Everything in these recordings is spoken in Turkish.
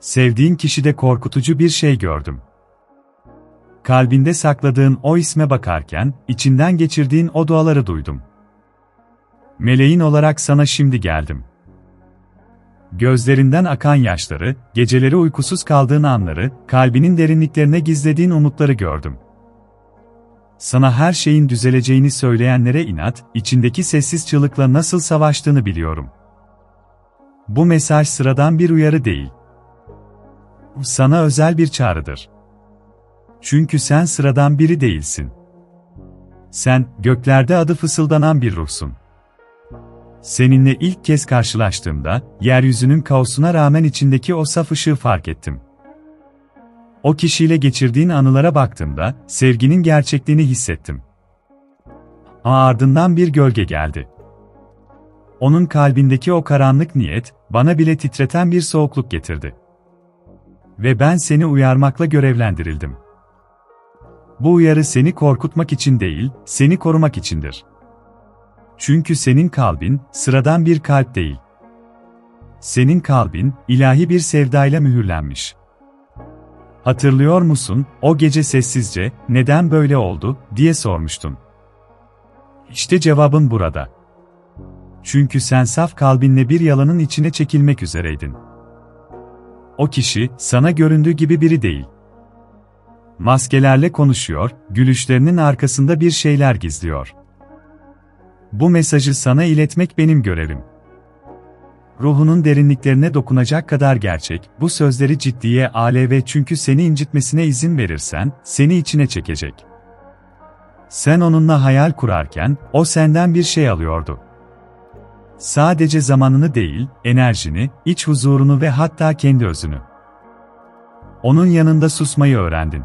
Sevdiğin kişide korkutucu bir şey gördüm. Kalbinde sakladığın o isme bakarken, içinden geçirdiğin o duaları duydum. Meleğin olarak sana şimdi geldim. Gözlerinden akan yaşları, geceleri uykusuz kaldığın anları, kalbinin derinliklerine gizlediğin umutları gördüm. Sana her şeyin düzeleceğini söyleyenlere inat, içindeki sessiz çığlıkla nasıl savaştığını biliyorum. Bu mesaj sıradan bir uyarı değil. Sana özel bir çağrıdır. Çünkü sen sıradan biri değilsin. Sen, göklerde adı fısıldanan bir ruhsun. Seninle ilk kez karşılaştığımda, yeryüzünün kaosuna rağmen içindeki o saf ışığı fark ettim. O kişiyle geçirdiğin anılara baktığımda, sevginin gerçekliğini hissettim. Ama ardından bir gölge geldi. Onun kalbindeki o karanlık niyet, bana bile titreten bir soğukluk getirdi. Ve ben seni uyarmakla görevlendirildim. Bu uyarı seni korkutmak için değil, seni korumak içindir. Çünkü senin kalbin, sıradan bir kalp değil. Senin kalbin, ilahi bir sevdayla mühürlenmiş. Hatırlıyor musun, o gece sessizce, neden böyle oldu, diye sormuştun. İşte cevabın burada. Çünkü sen saf kalbinle bir yalanın içine çekilmek üzereydin. O kişi, sana göründüğü gibi biri değil. Maskelerle konuşuyor, gülüşlerinin arkasında bir şeyler gizliyor. Bu mesajı sana iletmek benim görevim. Ruhunun derinliklerine dokunacak kadar gerçek, bu sözleri ciddiye ale ve çünkü seni incitmesine izin verirsen, seni içine çekecek. Sen onunla hayal kurarken, o senden bir şey alıyordu. Sadece zamanını değil, enerjini, iç huzurunu ve hatta kendi özünü. Onun yanında susmayı öğrendin.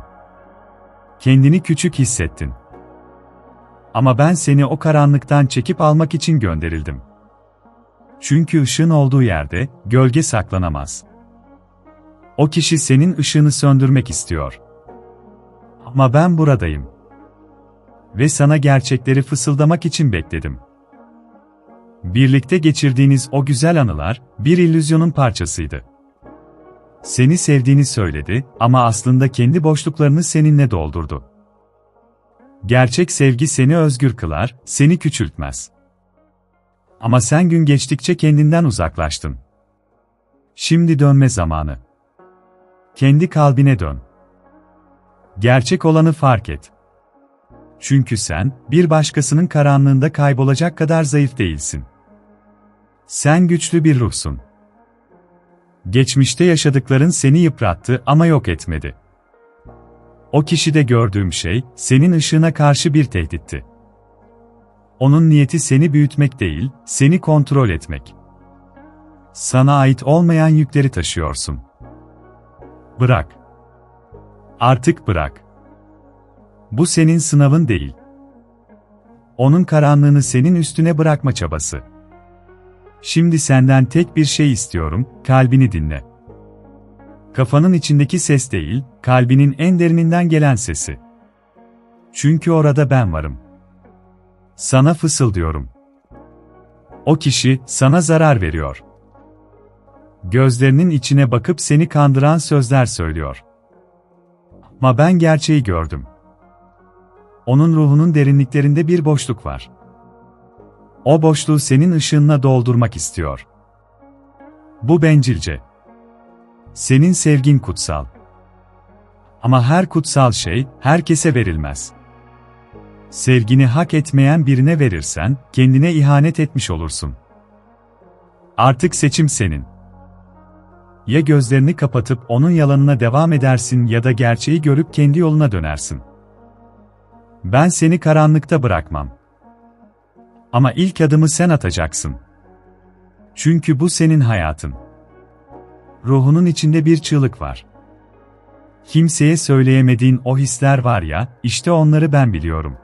Kendini küçük hissettin. Ama ben seni o karanlıktan çekip almak için gönderildim. Çünkü ışığın olduğu yerde, gölge saklanamaz. O kişi senin ışığını söndürmek istiyor. Ama ben buradayım. Ve sana gerçekleri fısıldamak için bekledim. Birlikte geçirdiğiniz o güzel anılar, bir illüzyonun parçasıydı. Seni sevdiğini söyledi ama aslında kendi boşluklarını seninle doldurdu. Gerçek sevgi seni özgür kılar, seni küçültmez. Ama sen gün geçtikçe kendinden uzaklaştın. Şimdi dönme zamanı. Kendi kalbine dön. Gerçek olanı fark et. Çünkü sen, bir başkasının karanlığında kaybolacak kadar zayıf değilsin. Sen güçlü bir ruhsun. Geçmişte yaşadıkların seni yıprattı ama yok etmedi. O kişide gördüğüm şey, senin ışığına karşı bir tehditti. Onun niyeti seni büyütmek değil, seni kontrol etmek. Sana ait olmayan yükleri taşıyorsun. Bırak. Artık bırak. Bu senin sınavın değil. Onun karanlığını senin üstüne bırakma çabası. Şimdi senden tek bir şey istiyorum, kalbini dinle. Kafanın içindeki ses değil, kalbinin en derininden gelen sesi. Çünkü orada ben varım. Sana fısıldıyorum. O kişi sana zarar veriyor. Gözlerinin içine bakıp seni kandıran sözler söylüyor. Ama ben gerçeği gördüm. Onun ruhunun derinliklerinde bir boşluk var. O boşluğu senin ışığınla doldurmak istiyor. Bu bencilce. Senin sevgin kutsal. Ama her kutsal şey herkese verilmez. Sevgini hak etmeyen birine verirsen kendine ihanet etmiş olursun. Artık seçim senin. Ya gözlerini kapatıp onun yalanına devam edersin ya da gerçeği görüp kendi yoluna dönersin. Ben seni karanlıkta bırakmam. Ama ilk adımı sen atacaksın. Çünkü bu senin hayatın. Ruhunun içinde bir çığlık var. Kimseye söyleyemediğin o hisler var ya, işte onları ben biliyorum.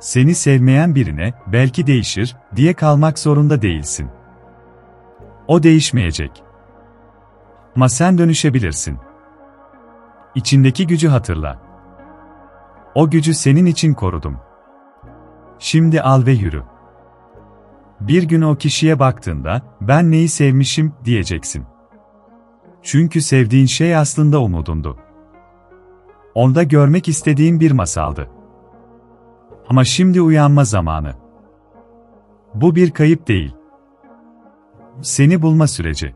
Seni sevmeyen birine, belki değişir, diye kalmak zorunda değilsin. O değişmeyecek. Ama sen dönüşebilirsin. İçindeki gücü hatırla. O gücü senin için korudum. Şimdi al ve yürü. Bir gün o kişiye baktığında, ben neyi sevmişim, diyeceksin. Çünkü sevdiğin şey aslında umudundu. Onda görmek istediğin bir masaldı. Ama şimdi uyanma zamanı. Bu bir kayıp değil. Seni bulma süreci.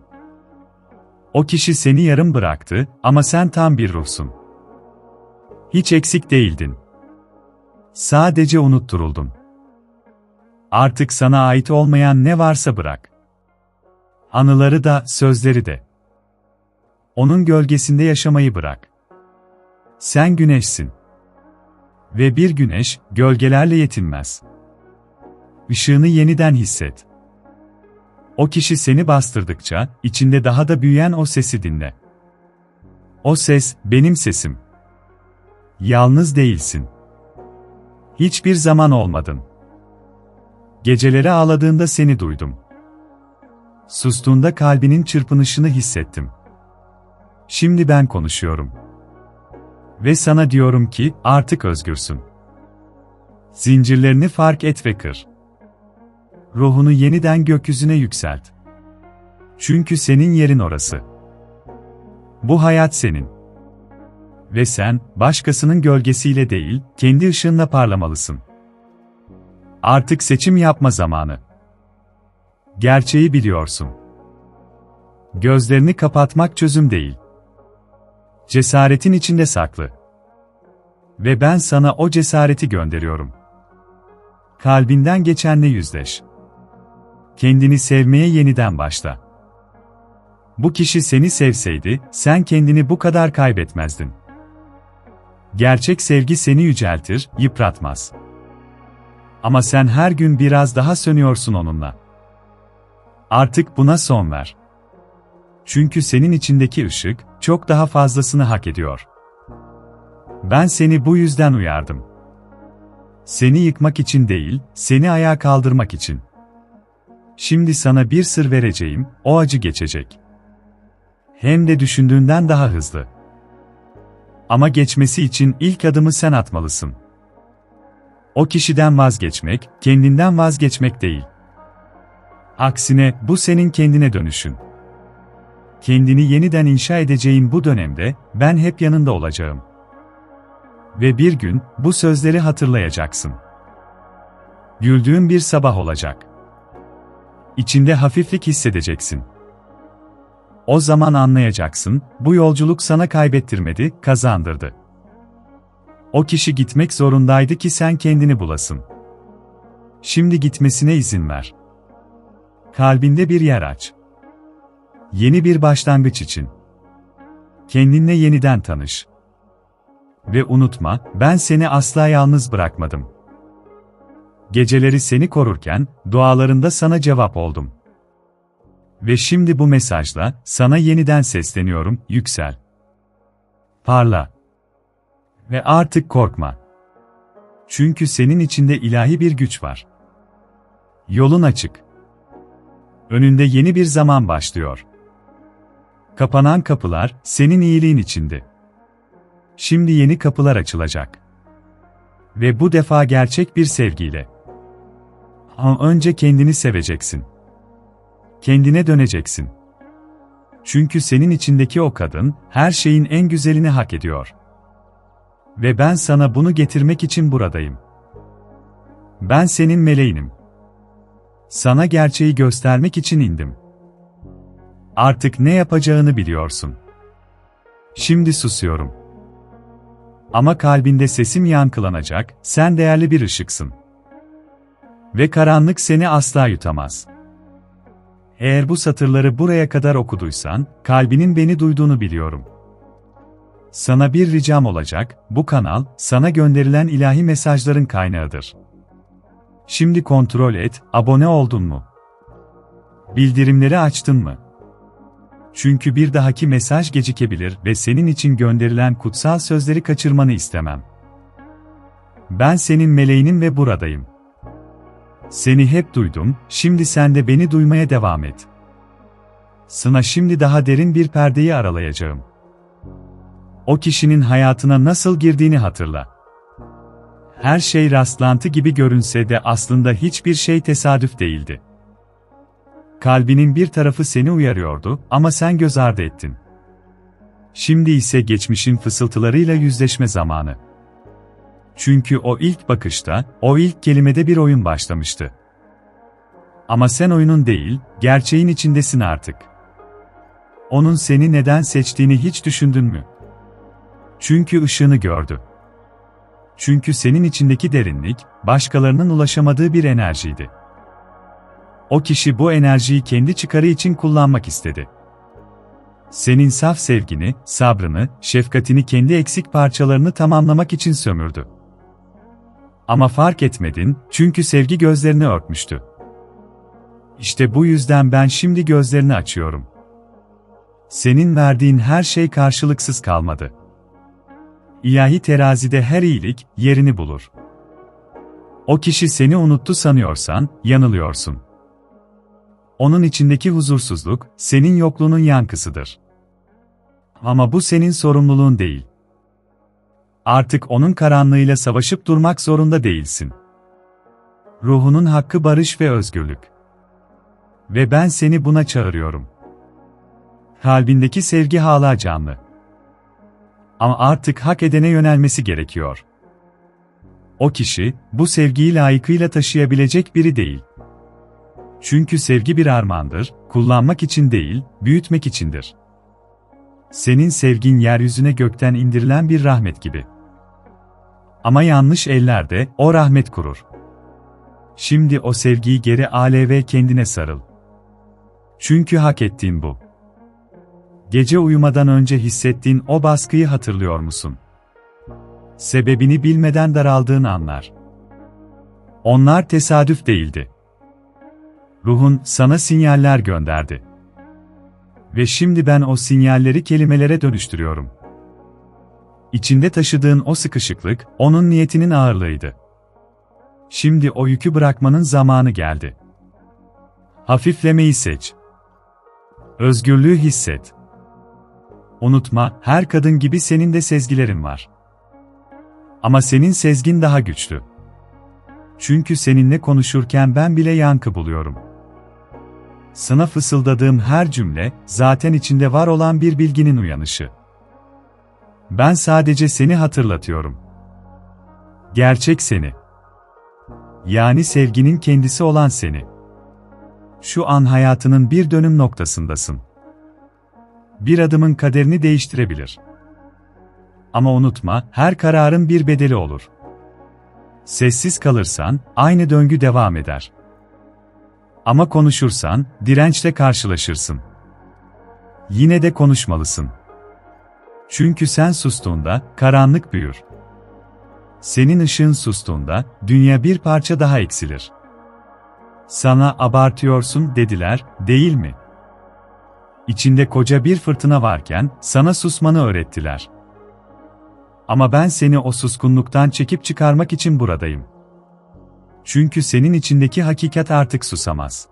O kişi seni yarım bıraktı ama sen tam bir ruhsun. Hiç eksik değildin. Sadece unutturuldun. Artık sana ait olmayan ne varsa bırak. Anıları da, sözleri de. Onun gölgesinde yaşamayı bırak. Sen güneşsin. Ve bir güneş, gölgelerle yetinmez. Işığını yeniden hisset. O kişi seni bastırdıkça, içinde daha da büyüyen o sesi dinle. O ses, benim sesim. Yalnız değilsin. Hiçbir zaman olmadın. Geceleri ağladığında seni duydum. Sustuğunda kalbinin çırpınışını hissettim. Şimdi ben konuşuyorum. Ve sana diyorum ki, artık özgürsün. Zincirlerini fark et ve kır. Ruhunu yeniden gökyüzüne yükselt. Çünkü senin yerin orası. Bu hayat senin. Ve sen, başkasının gölgesiyle değil, kendi ışığınla parlamalısın. Artık seçim yapma zamanı. Gerçeği biliyorsun. Gözlerini kapatmak çözüm değil. Cesaretin içinde saklı. Ve ben sana o cesareti gönderiyorum. Kalbinden geçenle yüzleş. Kendini sevmeye yeniden başla. Bu kişi seni sevseydi, sen kendini bu kadar kaybetmezdin. Gerçek sevgi seni yüceltir, yıpratmaz. Ama sen her gün biraz daha sönüyorsun onunla. Artık buna son ver. Çünkü senin içindeki ışık, çok daha fazlasını hak ediyor. Ben seni bu yüzden uyardım. Seni yıkmak için değil, seni ayağa kaldırmak için. Şimdi sana bir sır vereceğim, o acı geçecek. Hem de düşündüğünden daha hızlı. Ama geçmesi için ilk adımı sen atmalısın. O kişiden vazgeçmek, kendinden vazgeçmek değil. Aksine bu senin kendine dönüşün. Kendini yeniden inşa edeceğin bu dönemde ben hep yanında olacağım. Ve bir gün bu sözleri hatırlayacaksın. Güldüğün bir sabah olacak. İçinde hafiflik hissedeceksin. O zaman anlayacaksın, bu yolculuk sana kaybettirmedi, kazandırdı. O kişi gitmek zorundaydı ki sen kendini bulasın. Şimdi gitmesine izin ver. Kalbinde bir yer aç. Yeni bir başlangıç için. Kendinle yeniden tanış. Ve unutma, ben seni asla yalnız bırakmadım. Geceleri seni korurken, dualarında sana cevap oldum. Ve şimdi bu mesajla, sana yeniden sesleniyorum, yüksel. Parla. Ve artık korkma. Çünkü senin içinde ilahi bir güç var. Yolun açık. Önünde yeni bir zaman başlıyor. Kapanan kapılar senin iyiliğin içindi. Şimdi yeni kapılar açılacak. Ve bu defa gerçek bir sevgiyle. Ama önce kendini seveceksin. Kendine döneceksin. Çünkü senin içindeki o kadın her şeyin en güzelini hak ediyor. Ve ben sana bunu getirmek için buradayım. Ben senin meleğinim. Sana gerçeği göstermek için indim. Artık ne yapacağını biliyorsun. Şimdi susuyorum. Ama kalbinde sesim yankılanacak, sen değerli bir ışıksın. Ve karanlık seni asla yutamaz. Eğer bu satırları buraya kadar okuduysan, kalbinin beni duyduğunu biliyorum. Sana bir ricam olacak, bu kanal, sana gönderilen ilahi mesajların kaynağıdır. Şimdi kontrol et, abone oldun mu? Bildirimleri açtın mı? Çünkü bir dahaki mesaj gecikebilir ve senin için gönderilen kutsal sözleri kaçırmanı istemem. Ben senin meleğinim ve buradayım. Seni hep duydum, şimdi sen de beni duymaya devam et. Sana şimdi daha derin bir perdeyi aralayacağım. O kişinin hayatına nasıl girdiğini hatırla. Her şey rastlantı gibi görünse de aslında hiçbir şey tesadüf değildi. Kalbinin bir tarafı seni uyarıyordu ama sen göz ardı ettin. Şimdi ise geçmişin fısıltılarıyla yüzleşme zamanı. Çünkü o ilk bakışta, o ilk kelimede bir oyun başlamıştı. Ama sen oyunun değil, gerçeğin içindesin artık. Onun seni neden seçtiğini hiç düşündün mü? Çünkü ışığını gördü. Çünkü senin içindeki derinlik, başkalarının ulaşamadığı bir enerjiydi. O kişi bu enerjiyi kendi çıkarı için kullanmak istedi. Senin saf sevgini, sabrını, şefkatini kendi eksik parçalarını tamamlamak için sömürdü. Ama fark etmedin, çünkü sevgi gözlerini örtmüştü. İşte bu yüzden ben şimdi gözlerini açıyorum. Senin verdiğin her şey karşılıksız kalmadı. İlahi terazide her iyilik yerini bulur. O kişi seni unuttu sanıyorsan, yanılıyorsun. Onun içindeki huzursuzluk, senin yokluğunun yankısıdır. Ama bu senin sorumluluğun değil. Artık onun karanlığıyla savaşıp durmak zorunda değilsin. Ruhunun hakkı barış ve özgürlük. Ve ben seni buna çağırıyorum. Kalbindeki sevgi hala canlı. Ama artık hak edene yönelmesi gerekiyor. O kişi, bu sevgiyi layıkıyla taşıyabilecek biri değil. Çünkü sevgi bir armağandır, kullanmak için değil, büyütmek içindir. Senin sevgin yeryüzüne gökten indirilen bir rahmet gibi. Ama yanlış ellerde o rahmet kurur. Şimdi o sevgiyi geri al ve kendine sarıl. Çünkü hak ettiğin bu. Gece uyumadan önce hissettiğin o baskıyı hatırlıyor musun? Sebebini bilmeden daraldığın anlar. Onlar tesadüf değildi. Ruhun sana sinyaller gönderdi. Ve şimdi ben o sinyalleri kelimelere dönüştürüyorum. İçinde taşıdığın o sıkışıklık, onun niyetinin ağırlığıydı. Şimdi o yükü bırakmanın zamanı geldi. Hafiflemeyi seç. Özgürlüğü hisset. Unutma, her kadın gibi senin de sezgilerin var. Ama senin sezgin daha güçlü. Çünkü seninle konuşurken ben bile yankı buluyorum. Sana fısıldadığım her cümle, zaten içinde var olan bir bilginin uyanışı. Ben sadece seni hatırlatıyorum. Gerçek seni. Yani sevginin kendisi olan seni. Şu an hayatının bir dönüm noktasındasın. Bir adımın kaderini değiştirebilir. Ama unutma, her kararın bir bedeli olur. Sessiz kalırsan, aynı döngü devam eder. Ama konuşursan, dirençle karşılaşırsın. Yine de konuşmalısın. Çünkü sen sustuğunda, karanlık büyür. Senin ışığın sustuğunda, dünya bir parça daha eksilir. Sana abartıyorsun dediler, değil mi? İçinde koca bir fırtına varken, sana susmanı öğrettiler. Ama ben seni o suskunluktan çekip çıkarmak için buradayım. Çünkü senin içindeki hakikat artık susamaz.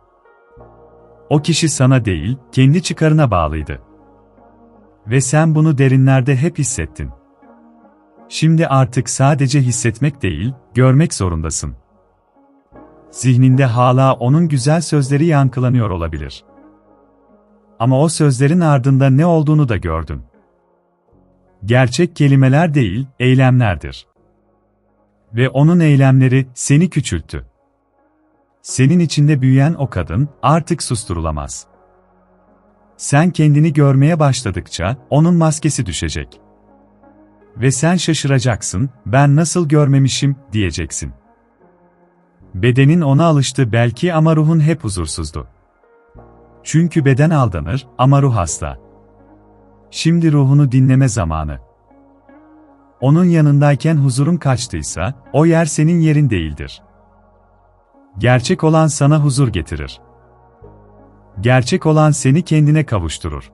O kişi sana değil, kendi çıkarına bağlıydı. Ve sen bunu derinlerde hep hissettin. Şimdi artık sadece hissetmek değil, görmek zorundasın. Zihninde hala onun güzel sözleri yankılanıyor olabilir. Ama o sözlerin ardında ne olduğunu da gördün. Gerçek kelimeler değil, eylemlerdir. Ve onun eylemleri seni küçülttü. Senin içinde büyüyen o kadın artık susturulamaz. Sen kendini görmeye başladıkça onun maskesi düşecek. Ve sen şaşıracaksın, ben nasıl görmemişim diyeceksin. Bedenin ona alıştı belki ama ruhun hep huzursuzdu. Çünkü beden aldanır ama ruh hasta. Şimdi ruhunu dinleme zamanı. Onun yanındayken huzurun kaçtıysa, o yer senin yerin değildir. Gerçek olan sana huzur getirir. Gerçek olan seni kendine kavuşturur.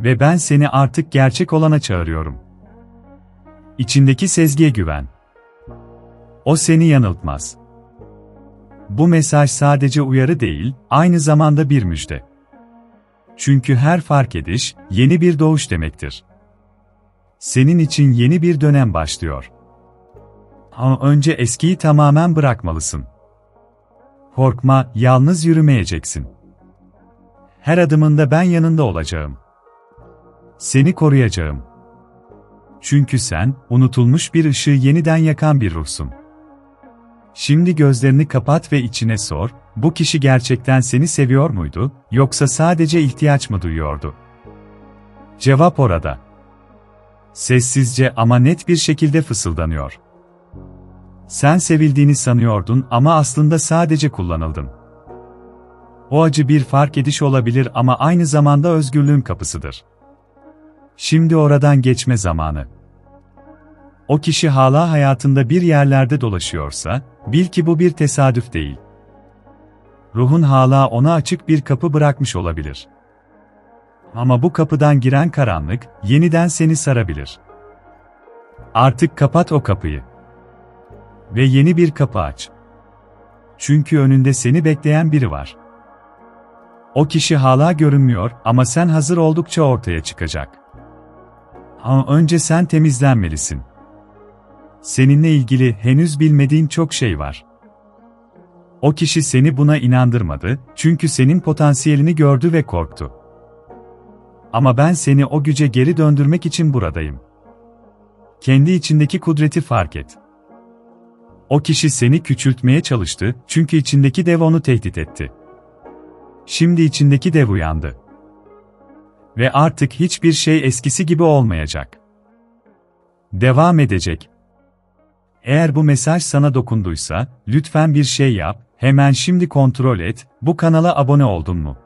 Ve ben seni artık gerçek olana çağırıyorum. İçindeki sezgiye güven. O seni yanıltmaz. Bu mesaj sadece uyarı değil, aynı zamanda bir müjde. Çünkü her fark ediş, yeni bir doğuş demektir. Senin için yeni bir dönem başlıyor. Ama önce eskiyi tamamen bırakmalısın. Korkma, yalnız yürümeyeceksin. Her adımında ben yanında olacağım. Seni koruyacağım. Çünkü sen, unutulmuş bir ışığı yeniden yakan bir ruhsun. Şimdi gözlerini kapat ve içine sor, bu kişi gerçekten seni seviyor muydu, yoksa sadece ihtiyaç mı duyuyordu? Cevap orada. Sessizce ama net bir şekilde fısıldanıyor. Sen sevildiğini sanıyordun ama aslında sadece kullanıldın. O acı bir fark ediş olabilir ama aynı zamanda özgürlüğün kapısıdır. Şimdi oradan geçme zamanı. O kişi hala hayatında bir yerlerde dolaşıyorsa, bil ki bu bir tesadüf değil. Ruhun hala ona açık bir kapı bırakmış olabilir. Ama bu kapıdan giren karanlık, yeniden seni sarabilir. Artık kapat o kapıyı. Ve yeni bir kapı aç. Çünkü önünde seni bekleyen biri var. O kişi hala görünmüyor ama sen hazır oldukça ortaya çıkacak. Ama önce sen temizlenmelisin. Seninle ilgili henüz bilmediğin çok şey var. O kişi seni buna inandırmadı çünkü senin potansiyelini gördü ve korktu. Ama ben seni o güce geri döndürmek için buradayım. Kendi içindeki kudreti fark et. O kişi seni küçültmeye çalıştı çünkü içindeki dev onu tehdit etti. Şimdi içindeki dev uyandı. Ve artık hiçbir şey eskisi gibi olmayacak. Devam edecek. Eğer bu mesaj sana dokunduysa, lütfen bir şey yap, hemen şimdi kontrol et, bu kanala abone oldun mu?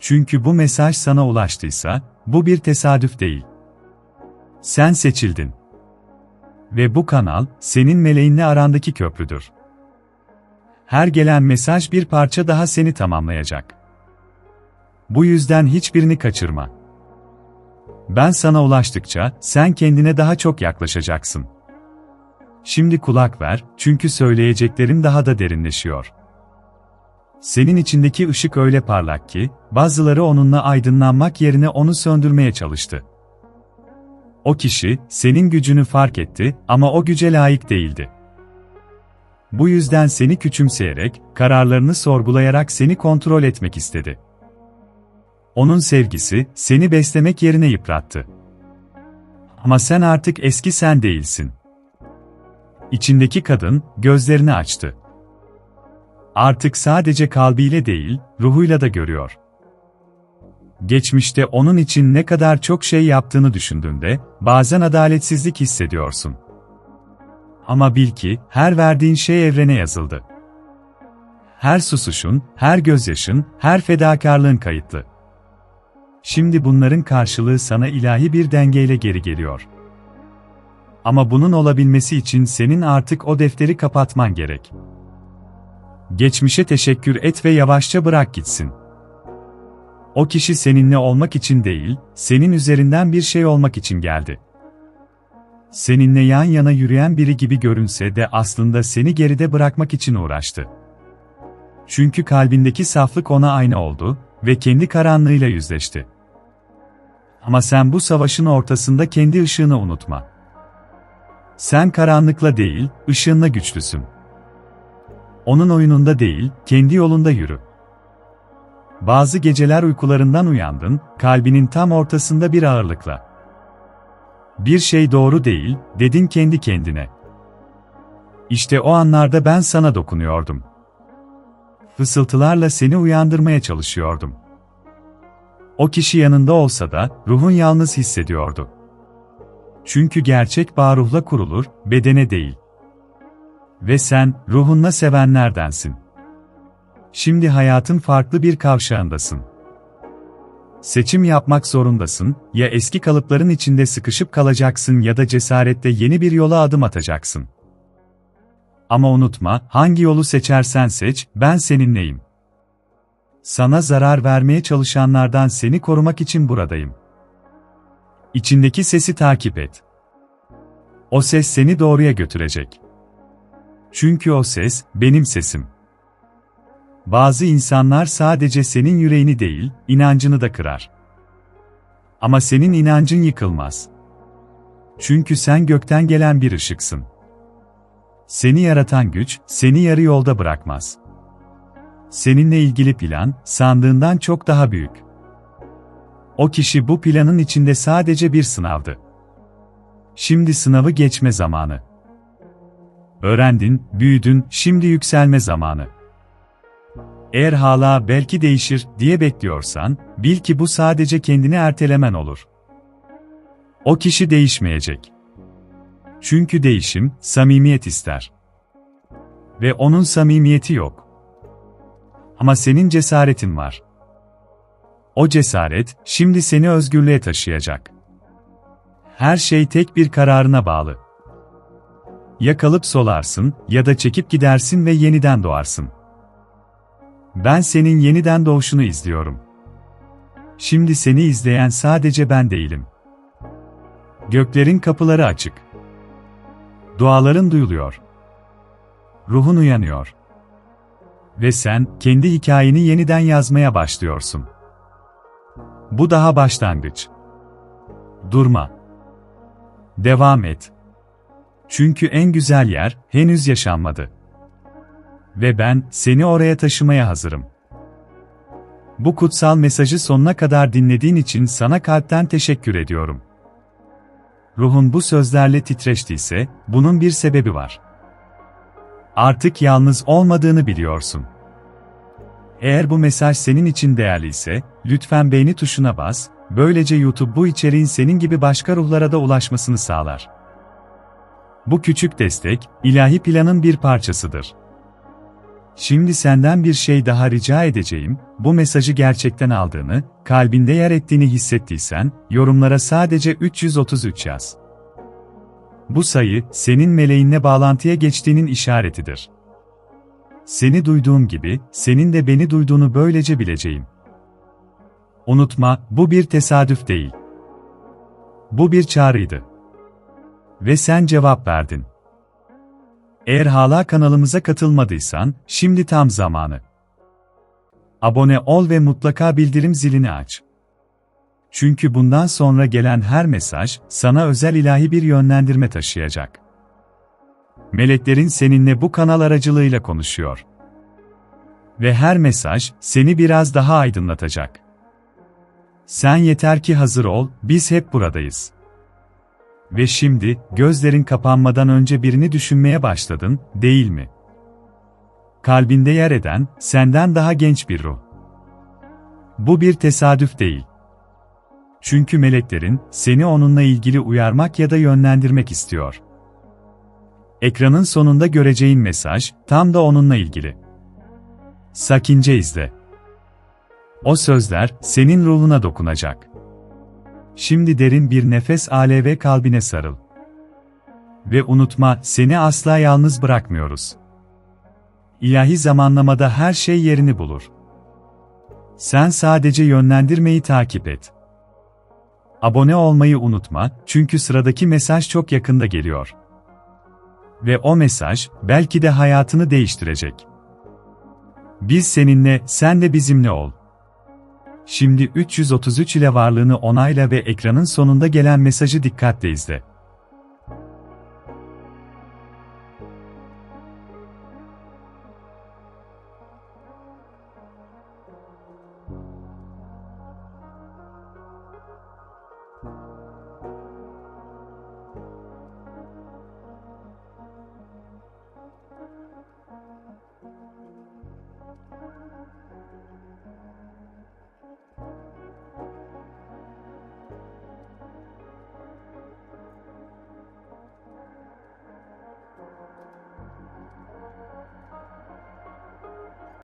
Çünkü bu mesaj sana ulaştıysa, bu bir tesadüf değil. Sen seçildin. Ve bu kanal, senin meleğinle arandaki köprüdür. Her gelen mesaj bir parça daha seni tamamlayacak. Bu yüzden hiçbirini kaçırma. Ben sana ulaştıkça, sen kendine daha çok yaklaşacaksın. Şimdi kulak ver, çünkü söyleyeceklerim daha da derinleşiyor. Senin içindeki ışık öyle parlak ki, bazıları onunla aydınlanmak yerine onu söndürmeye çalıştı. O kişi, senin gücünü fark etti ama o güce layık değildi. Bu yüzden seni küçümseyerek, kararlarını sorgulayarak seni kontrol etmek istedi. Onun sevgisi, seni beslemek yerine yıprattı. Ama sen artık eski sen değilsin. İçindeki kadın, gözlerini açtı. Artık sadece kalbiyle değil, ruhuyla da görüyor. Geçmişte onun için ne kadar çok şey yaptığını düşündüğünde, bazen adaletsizlik hissediyorsun. Ama bil ki, her verdiğin şey evrene yazıldı. Her susuşun, her gözyaşın, her fedakarlığın kayıtlı. Şimdi bunların karşılığı sana ilahi bir dengeyle geri geliyor. Ama bunun olabilmesi için senin artık o defteri kapatman gerek. Geçmişe teşekkür et ve yavaşça bırak gitsin. O kişi seninle olmak için değil, senin üzerinden bir şey olmak için geldi. Seninle yan yana yürüyen biri gibi görünse de aslında seni geride bırakmak için uğraştı. Çünkü kalbindeki saflık ona aynı oldu ve kendi karanlığıyla yüzleşti. Ama sen bu savaşın ortasında kendi ışığını unutma. Sen karanlıkla değil, ışığınla güçlüsün. Onun oyununda değil, kendi yolunda yürü. Bazı geceler uykularından uyandın, kalbinin tam ortasında bir ağırlıkla. Bir şey doğru değil, dedin kendi kendine. İşte o anlarda ben sana dokunuyordum. Fısıltılarla seni uyandırmaya çalışıyordum. O kişi yanında olsa da, ruhun yalnız hissediyordu. Çünkü gerçek bağ ruhla kurulur, bedene değil. Ve sen, ruhunla sevenlerdensin. Şimdi hayatın farklı bir kavşağındasın. Seçim yapmak zorundasın, ya eski kalıpların içinde sıkışıp kalacaksın ya da cesaretle yeni bir yola adım atacaksın. Ama unutma, hangi yolu seçersen seç, ben seninleyim. Sana zarar vermeye çalışanlardan seni korumak için buradayım. İçindeki sesi takip et. O ses seni doğruya götürecek. Çünkü o ses, benim sesim. Bazı insanlar sadece senin yüreğini değil, inancını da kırar. Ama senin inancın yıkılmaz. Çünkü sen gökten gelen bir ışıksın. Seni yaratan güç, seni yarı yolda bırakmaz. Seninle ilgili plan, sandığından çok daha büyük. O kişi bu planın içinde sadece bir sınavdı. Şimdi sınavı geçme zamanı. Öğrendin, büyüdün, şimdi yükselme zamanı. Eğer hala belki değişir diye bekliyorsan, bil ki bu sadece kendini ertelemen olur. O kişi değişmeyecek. Çünkü değişim, samimiyet ister. Ve onun samimiyeti yok. Ama senin cesaretin var. O cesaret, şimdi seni özgürlüğe taşıyacak. Her şey tek bir kararına bağlı. Ya kalıp solarsın, ya da çekip gidersin ve yeniden doğarsın. Ben senin yeniden doğuşunu izliyorum. Şimdi seni izleyen sadece ben değilim. Göklerin kapıları açık. Duaların duyuluyor. Ruhun uyanıyor. Ve sen kendi hikayeni yeniden yazmaya başlıyorsun. Bu daha başlangıç. Durma. Devam et. Çünkü en güzel yer henüz yaşanmadı. Ve ben seni oraya taşımaya hazırım. Bu kutsal mesajı sonuna kadar dinlediğin için sana kalpten teşekkür ediyorum. Ruhun bu sözlerle titreştiyse, bunun bir sebebi var. Artık yalnız olmadığını biliyorsun. Eğer bu mesaj senin için değerliyse, lütfen beğeni tuşuna bas, böylece YouTube bu içeriğin senin gibi başka ruhlara da ulaşmasını sağlar. Bu küçük destek, ilahi planın bir parçasıdır. Şimdi senden bir şey daha rica edeceğim, bu mesajı gerçekten aldığını, kalbinde yer ettiğini hissettiysen, yorumlara sadece 333 yaz. Bu sayı, senin meleğinle bağlantıya geçtiğinin işaretidir. Seni duyduğum gibi, senin de beni duyduğunu böylece bileceğim. Unutma, bu bir tesadüf değil. Bu bir çağrıydı. Ve sen cevap verdin. Eğer hala kanalımıza katılmadıysan, şimdi tam zamanı. Abone ol ve mutlaka bildirim zilini aç. Çünkü bundan sonra gelen her mesaj, sana özel ilahi bir yönlendirme taşıyacak. Meleklerin seninle bu kanal aracılığıyla konuşuyor. Ve her mesaj, seni biraz daha aydınlatacak. Sen yeter ki hazır ol, biz hep buradayız. Ve şimdi, gözlerin kapanmadan önce birini düşünmeye başladın, değil mi? Kalbinde yer eden, senden daha genç bir ruh. Bu bir tesadüf değil. Çünkü meleklerin, seni onunla ilgili uyarmak ya da yönlendirmek istiyor. Ekranın sonunda göreceğin mesaj, tam da onunla ilgili. Sakince izle. O sözler, senin ruhuna dokunacak. Şimdi derin bir nefes al ve kalbine sarıl. Ve unutma, seni asla yalnız bırakmıyoruz. İlahi zamanlamada her şey yerini bulur. Sen sadece yönlendirmeyi takip et. Abone olmayı unutma, çünkü sıradaki mesaj çok yakında geliyor. Ve o mesaj, belki de hayatını değiştirecek. Biz seninle, sen de bizimle ol. Şimdi 333 ile varlığını onayla ve ekranın sonunda gelen mesajı dikkatle izle.